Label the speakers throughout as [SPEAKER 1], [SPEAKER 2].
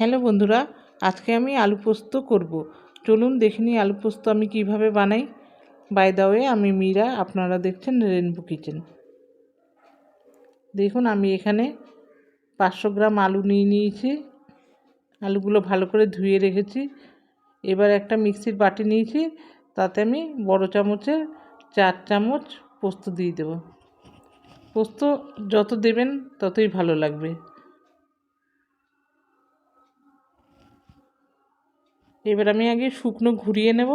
[SPEAKER 1] Hello বন্ধুরা, আজকে আমি আলু পোস্ত করব। চলুন দেখে নিই আলু পোস্ত আমি কীভাবে বানাই। বাই দা ওয়ে আমি মীরা, আপনারা দেখছেন রেনবো কিচেন দেখুন, আমি এখানে পাঁচশো গ্রাম আলু নিয়ে নিয়েছি। আলুগুলো ভালো করে ধুয়ে রেখেছি। এবার একটা মিক্সির বাটি নিয়েছি, তাতে আমি বড় চামচে চার চামচ পোস্ত দিয়ে দেব। পোস্ত যত দেবেন, ততই ভালো লাগবে। এবার আমি আগে শুকনো ঘুরিয়ে নেব,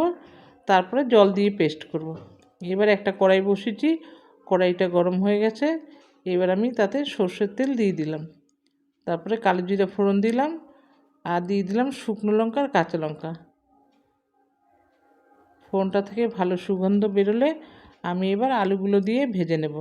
[SPEAKER 1] তারপরে জল দিয়ে পেস্ট করব। এবার একটা কড়াই বসিয়েছি, কড়াইটা গরম হয়ে গেছে, এবার আমি তাতে সর্ষের তেল দিয়ে দিলাম। তারপরে কালো জিরা ফোড়ন দিলাম আর দিয়ে দিলাম শুকনো লঙ্কা আর কাঁচা লঙ্কা। ফোড়নটা থেকে ভালো সুগন্ধ বেরোলে আমি এবার আলুগুলো দিয়ে ভেজে নেব।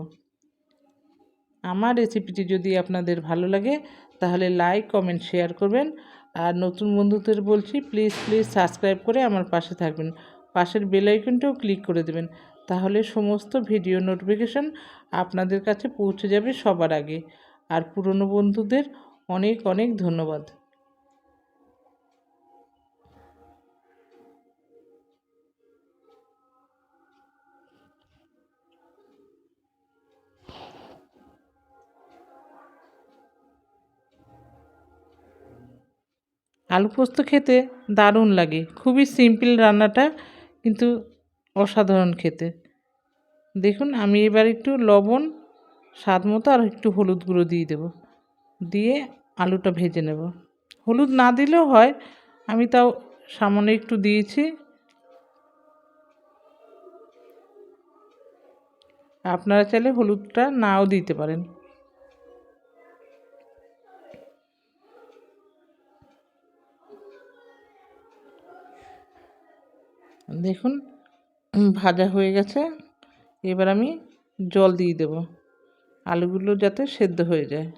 [SPEAKER 1] আমার রেসিপিটি যদি আপনাদের ভালো লাগে, তাহলে লাইক কমেন্ট শেয়ার করবেন। আর নতুন বন্ধুদের বলছি প্লিজ প্লিজ সাবস্ক্রাইব করে আমার পাশে থাকবেন। পাশের বেল আইকনটাও ক্লিক করে দেবেন। তাহলে সমস্ত ভিডিও নোটিফিকেশান আপনাদের কাছে পৌঁছে যাবে সবার আগে। আর পুরনো বন্ধুদের অনেক অনেক ধন্যবাদ। আলু পোস্ত খেতে দারুণ লাগে। খুবই সিম্পল রান্নাটা, কিন্তু অসাধারণ খেতে। দেখুন, আমি এবার একটু লবণ, স্বাদ মতো আর একটু হলুদ গুঁড়ো দিয়ে দেব। দিয়ে আলুটা ভেজে নেব। হলুদ না দিলেও হয়, আমি তাও সামান্য একটু দিয়েছি। আপনারা চাইলে হলুদটা নাও দিতে পারেন। দেখুন ভাজা হয়ে গেছে। এবার আমি জল দিয়ে দেব। আলুগুলো যাতে সেদ্ধ হয়ে যায়।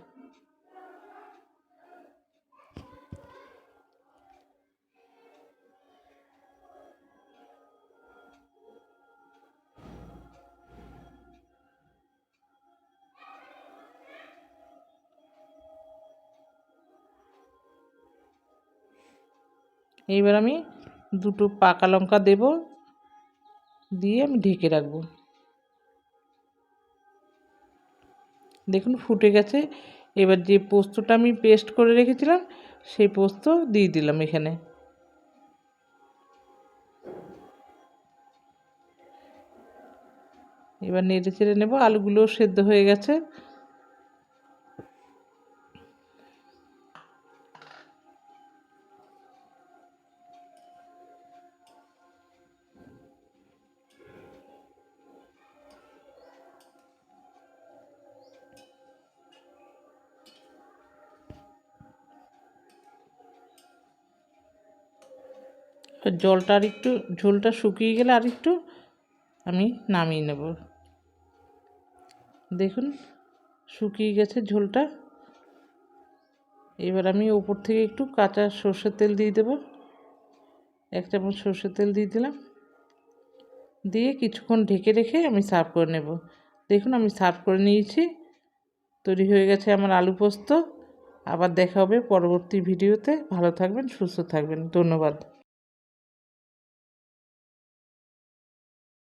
[SPEAKER 1] এইবার আমি দুটো পাকা লঙ্কা দেব, দিয়ে আমি ঢেকে রাখব। দেখুন ফুটে গেছে। এবার যে পোস্তটা আমি পেস্ট করে রেখেছিলাম, সেই পোস্ত দিয়ে দিলাম এখানে। এবার নেড়ে চেড়ে নেব, আলুগুলোও সেদ্ধ হয়ে গেছে। জলটা আর একটু, ঝোলটা শুকিয়ে গেলে আর একটু আমি নামিয়ে নেব। দেখুন, শুকিয়ে গেছে ঝোলটা। এবার আমি ওপর থেকে একটু কাঁচা সর্ষের তেল দিয়ে দেব। এক চামচ সর্ষের তেল দিয়ে দিলাম। দিয়ে কিছুক্ষণ ঢেকে রেখে আমি সার্ভ করে নেব। দেখুন, আমি সার্ভ করে নিয়েছি। তৈরি হয়ে গেছে আমার আলু পোস্ত। আবার দেখা হবে পরবর্তী ভিডিওতে। ভালো থাকবেন, সুস্থ থাকবেন। ধন্যবাদ।